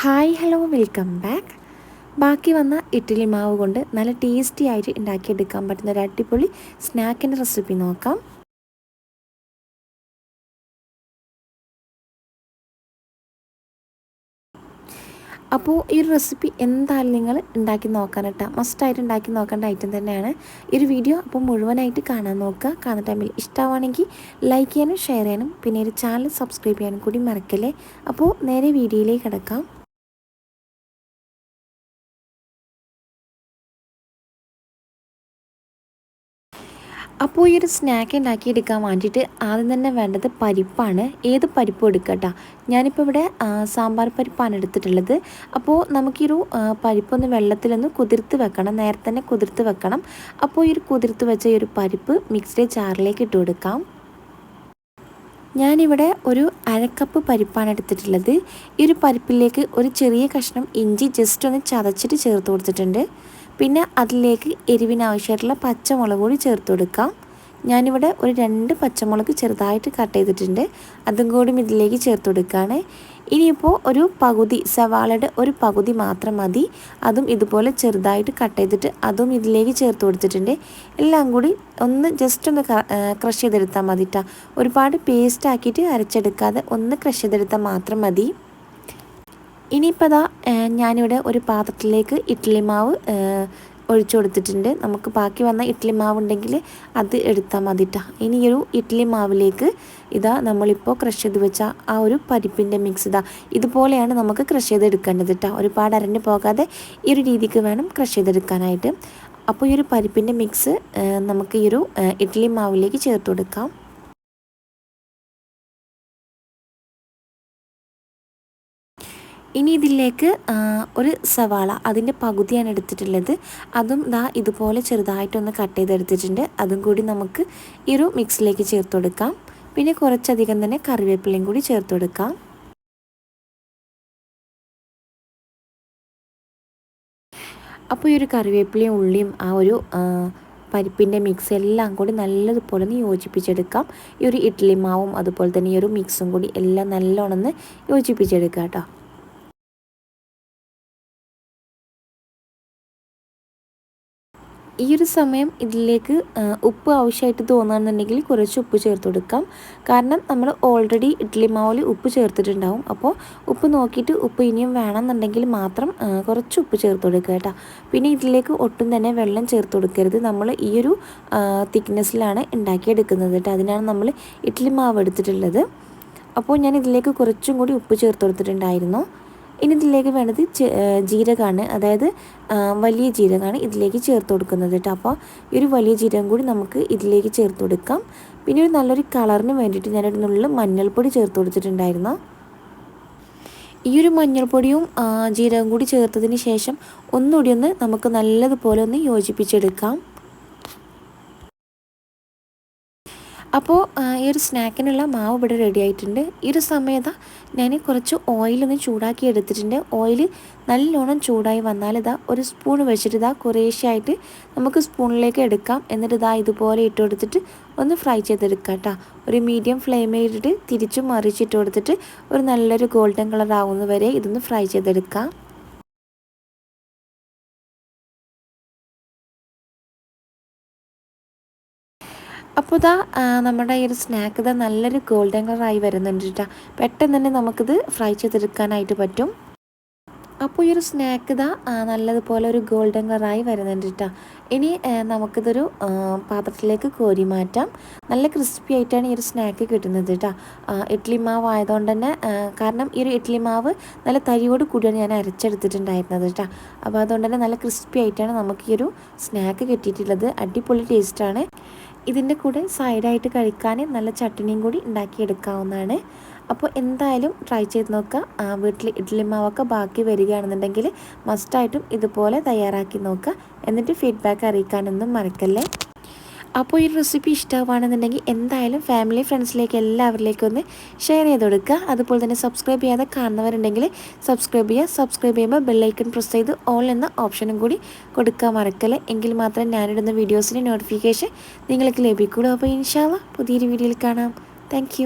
Hi hello welcome back ബാക്കി വന്ന ഇഡ്ഡലി മാവ് കൊണ്ട് നല്ല ടേസ്റ്റി ആയിട്ട് ഉണ്ടാക്കിയെടുക്കാൻ പറ്റുന്ന ഒരു അടിപൊളി സ്നാക്കിന്റെ റെസിപ്പി നോക്കാം. അപ്പോൾ ഈ ഒരു റെസിപ്പി എന്തായാലും നിങ്ങൾ ഉണ്ടാക്കി നോക്കാൻ കേട്ടോ. മസ്റ്റായിട്ട് ഉണ്ടാക്കി നോക്കേണ്ട ഐറ്റം തന്നെയാണ്. ഈ ഒരു വീഡിയോ അപ്പോൾ മുഴുവനായിട്ട് കാണാൻ നോക്കുക. കാണുന്ന ടൈമിൽ ഇഷ്ടമാണെങ്കിൽ ലൈക്ക് ചെയ്യാനും ഷെയർ ചെയ്യാനും പിന്നെ ഒരു ചാനൽ സബ്സ്ക്രൈബ് ചെയ്യാനും കൂടി മറക്കല്ലേ? അപ്പോൾ നേരെ വീഡിയോയിലേക്ക് കിടക്കാം. അപ്പോൾ ഈ ഒരു സ്നാക്ക് ഉണ്ടാക്കി എടുക്കാൻ വേണ്ടിയിട്ട് ആദ്യം തന്നെ വേണ്ടത് പരിപ്പാണ്. ഏത് പരിപ്പും എടുക്കട്ടോ. ഞാനിപ്പോൾ ഇവിടെ സാമ്പാർ പരിപ്പാണ് എടുത്തിട്ടുള്ളത്. അപ്പോൾ നമുക്കൊരു പരിപ്പൊന്ന് വെള്ളത്തിലൊന്ന് കുതിർത്ത് വെക്കണം. നേരത്തെ തന്നെ കുതിർത്ത് വെക്കണം. അപ്പോൾ ഈ ഒരു കുതിർത്ത് വെച്ച ഈ ഒരു പരിപ്പ് മിക്സ്ഡ് ജാറിലേക്ക് ഇട്ട് കൊടുക്കാം. ഞാനിവിടെ ഒരു അരക്കപ്പ് പരിപ്പാണ് എടുത്തിട്ടുള്ളത്. ഈ ഒരു പരിപ്പിലേക്ക് ഒരു ചെറിയ കഷ്ണം ഇഞ്ചി ജസ്റ്റ് ഒന്ന് ചതച്ചിട്ട് ചേർത്ത് കൊടുത്തിട്ടുണ്ട്. പിന്നെ അതിലേക്ക് എരിവിനാവശ്യമായിട്ടുള്ള പച്ചമുളക് കൂടി ചേർത്ത് കൊടുക്കാം. ഞാനിവിടെ ഒരു രണ്ട് പച്ചമുളക് ചെറുതായിട്ട് കട്ട് ചെയ്തിട്ടുണ്ട്. അതും കൂടി ഇതിലേക്ക് ചേർത്ത് കൊടുക്കുകയാണ്. ഇനിയിപ്പോൾ ഒരു പകുതി സവാളയുടെ ഒരു പകുതി മാത്രം മതി. അതും ഇതുപോലെ ചെറുതായിട്ട് കട്ട് ചെയ്തിട്ട് അതും ഇതിലേക്ക് ചേർത്ത് കൊടുത്തിട്ടുണ്ട്. എല്ലാം കൂടി ഒന്ന് ജസ്റ്റ് ഒന്ന് ക്രഷ് ചെയ്തെടുത്താൽ മതി ഒരുപാട് പേസ്റ്റ് ആക്കിയിട്ട് അരച്ചെടുക്കാതെ ഒന്ന് ക്രഷ് ചെയ്തെടുത്താൽ മാത്രം മതി. ഇനിയിപ്പോൾ അതാ ഞാനിവിടെ ഒരു പാത്രത്തിലേക്ക് ഇഡ്ഡലി മാവ് ഒഴിച്ചു കൊടുത്തിട്ടുണ്ട്. നമുക്ക് ബാക്കി വന്ന ഇഡ്ഡലി മാവ് ഉണ്ടെങ്കിൽ അത് എടുത്താൽ മതിട്ടാ ഇനി ഒരു ഇഡ്ഡലി മാവിലേക്ക് ഇതാ നമ്മളിപ്പോൾ ക്രഷ് ചെയ്ത് വെച്ച ആ ഒരു പരിപ്പിന്റെ മിക്സ് ഇതാ. ഇതുപോലെയാണ് നമുക്ക് ക്രഷ് ചെയ്തെടുക്കേണ്ടത് കേട്ടോ ഒരുപാട് അരഞ്ഞു പോകാതെ ഈ ഒരു രീതിക്ക് വേണം ക്രഷ് ചെയ്തെടുക്കാനായിട്ട് അപ്പോൾ ഈ ഒരു പരിപ്പിന്റെ മിക്സ് നമുക്ക് ഈ ഒരു ഇഡ്ഡലി മാവിലേക്ക് ചേർത്ത് കൊടുക്കാം. ഇനി ഇതിലേക്ക് ഒരു സവാള. അതിന്റെ പകുതിയാണ് എടുത്തിട്ടുള്ളത്. അതും ദാ ഇതുപോലെ ചെറുതായിട്ടൊന്ന് കട്ട് ചെയ്തെടുത്തിട്ടുണ്ട്. അതും കൂടി നമുക്ക് ഈ ഒരു മിക്സിലേക്ക് ചേർത്ത് കൊടുക്കാം. പിന്നെ കുറച്ചധികം തന്നെ കറിവേപ്പിലയും കൂടി ചേർത്ത് കൊടുക്കാം. അപ്പോൾ ഈ ഒരു കറിവേപ്പിലയും ഉള്ളിയും ആ ഒരു പരിപ്പിന്റെ മിക്സ് എല്ലാം കൂടി നല്ലതുപോലെ ഒന്ന് യോജിപ്പിച്ചെടുക്കാം. ഈ ഒരു ഇഡ്ഡലി മാവും അതുപോലെ തന്നെ ഈ ഒരു മിക്സും കൂടി എല്ലാം നല്ലോണം ഒന്ന് യോജിപ്പിച്ചെടുക്കാം കേട്ടോ. ഈ ഒരു സമയം ഇതിലേക്ക് ഉപ്പ് ആവശ്യമായിട്ട് തോന്നുകയാണെന്നുണ്ടെങ്കിൽ കുറച്ച് ഉപ്പ് ചേർത്ത് കൊടുക്കാം. കാരണം നമ്മൾ ഓൾറെഡി ഇഡ്ഡലി മാവിൽ ഉപ്പ് ചേർത്തിട്ടുണ്ടാവും. അപ്പോൾ ഉപ്പ് നോക്കിയിട്ട് ഉപ്പ് ഇനിയും വേണമെന്നുണ്ടെങ്കിൽ മാത്രം കുറച്ച് ഉപ്പ് ചേർത്ത് കൊടുക്കുക കേട്ടോ. പിന്നെ ഇതിലേക്ക് ഒട്ടും തന്നെ വെള്ളം ചേർത്ത് കൊടുക്കരുത്. നമ്മൾ ഈ ഒരു തിക്നെസ്സിലാണ് ഉണ്ടാക്കിയെടുക്കുന്നത് കേട്ടോ. അതിനാണ് നമ്മൾ ഇഡ്ഡലി മാവ് എടുത്തിട്ടുള്ളത്. അപ്പോൾ ഞാൻ ഇതിലേക്ക് കുറച്ചും കൂടി ഉപ്പ് ചേർത്ത് കൊടുത്തിട്ടുണ്ടായിരുന്നു. ഇനി ഇതിലേക്ക് വേണ്ടത് ജീരകമാണ്. അതായത് വലിയ ജീരകമാണ് ഇതിലേക്ക് ചേർത്ത് കൊടുക്കുന്നത് കേട്ടോ അപ്പോൾ ഈ ഒരു വലിയ ജീരകം കൂടി നമുക്ക് ഇതിലേക്ക് ചേർത്ത് കൊടുക്കാം. പിന്നെ ഒരു നല്ലൊരു കളറിന് വേണ്ടിയിട്ട് ഞാനൊരു നുള്ളിൽ മഞ്ഞൾപ്പൊടി ചേർത്ത് കൊടുത്തിട്ടുണ്ടായിരുന്നു. ഈ ഒരു മഞ്ഞൾപ്പൊടിയും ജീരകം കൂടി ചേർത്തതിന് ശേഷം ഒന്നുകൂടി ഒന്ന് നമുക്ക് നല്ലതുപോലെ ഒന്ന് യോജിപ്പിച്ചെടുക്കാം. അപ്പോൾ ഈ ഒരു സ്നാക്കിനുള്ള മാവ് ഇവിടെ റെഡി ആയിട്ടുണ്ട്. ഈ ഒരു സമയത്ത് ഞാൻ കുറച്ച് ഓയിലൊന്ന് ചൂടാക്കി എടുത്തിട്ടുണ്ട്. ഓയിൽ നല്ലോണം ചൂടായി വന്നാൽ ഇതാ ഒരു സ്പൂൺ വെച്ചിട്ട് ഇതാ കുറേശ്ശായിട്ട് നമുക്ക് സ്പൂണിലേക്ക് എടുക്കാം. എന്നിട്ട് ഇതാ ഇതുപോലെ ഇട്ട് കൊടുത്തിട്ട് ഒന്ന് ഫ്രൈ ചെയ്തെടുക്കാം കേട്ടോ ഒരു മീഡിയം ഫ്ലെയിമിൽ ഇട്ടിട്ട് തിരിച്ചും മറിച്ചിട്ട് കൊടുത്തിട്ട് ഒരു നല്ലൊരു ഗോൾഡൻ കളർ ആവുന്നവരെ ഇതൊന്ന് ഫ്രൈ ചെയ്തെടുക്കാം. അപ്പോൾ ഇതാ നമ്മുടെ ഈ ഒരു സ്നാക്ക് ഇതാ നല്ലൊരു ഗോൾഡൻ കളറായി വരുന്നുണ്ട് കേട്ടോ പെട്ടെന്ന് തന്നെ നമുക്കിത് ഫ്രൈ ചെയ്തെടുക്കാനായിട്ട് പറ്റും. അപ്പോൾ ഈ ഒരു സ്നാക്ക് ഇതാ നല്ലതുപോലെ ഒരു ഗോൾഡൻ കളറായി വരുന്നുണ്ട് കേട്ടോ ഇനി നമുക്കിതൊരു പാത്രത്തിലേക്ക് കോരി മാറ്റാം. നല്ല ക്രിസ്പി ആയിട്ടാണ് ഈ ഒരു സ്നാക്ക് കിട്ടുന്നത് കേട്ടോ ഇഡ്ഡലി മാവ് ആയതുകൊണ്ട് തന്നെ കാരണം ഈ ഒരു ഇഡ്ഡലി മാവ് നല്ല തരിയോട് കൂടിയാണ് ഞാൻ അരച്ചെടുത്തിട്ടുണ്ടായിരുന്നത് കേട്ടോ അപ്പോൾ അതുകൊണ്ട് തന്നെ നല്ല ക്രിസ്പി ആയിട്ടാണ് നമുക്ക് ഈ ഒരു സ്നാക്ക് കിട്ടിയിട്ടുള്ളത്. അടിപൊളി ടേസ്റ്റാണ് ഇതിന്റെ കൂടെ സൈഡായിട്ട് കഴിക്കാൻ നല്ല ചട്ടിനിയും കൂടി ഉണ്ടാക്കിയെടുക്കാവുന്നതാണ്. അപ്പോൾ എന്തായാലും ട്രൈ ചെയ്ത് നോക്കുക. വീട്ടിൽ ഇഡ്ഡലി മാവൊക്കെ ബാക്കി വരികയാണെന്നുണ്ടെങ്കിൽ മസ്റ്റായിട്ടും ഇതുപോലെ തയ്യാറാക്കി നോക്കുക. എന്നിട്ട് ഫീഡ്ബാക്ക് അറിയിക്കാനൊന്നും മറക്കല്ലേ? അപ്പോൾ ഈ റെസിപ്പി ഇഷ്ടമാണെന്നുണ്ടെങ്കിൽ എന്തായാലും ഫാമിലി ഫ്രണ്ട്സിലേക്ക് എല്ലാവരിലേക്കും ഒന്ന് ഷെയർ ചെയ്ത് കൊടുക്കുക. അതുപോലെ തന്നെ സബ്സ്ക്രൈബ് ചെയ്യാതെ കാണുന്നവരുണ്ടെങ്കിൽ സബ്സ്ക്രൈബ് ചെയ്യുക. സബ്സ്ക്രൈബ് ചെയ്യുമ്പോൾ ബെല്ലൈക്കൺ പ്രസ് ചെയ്ത് ഓൾ എന്ന ഓപ്ഷനും കൂടി കൊടുക്കാൻ മറക്കല്ലേ. എങ്കിൽ മാത്രം ഞാനിടുന്ന വീഡിയോസിന്റെ നോട്ടിഫിക്കേഷൻ നിങ്ങൾക്ക് ലഭിക്കുള്ളൂ അപ്പോൾ ഇൻഷാല്ല പുതിയൊരു വീഡിയോയിൽ കാണാം. താങ്ക്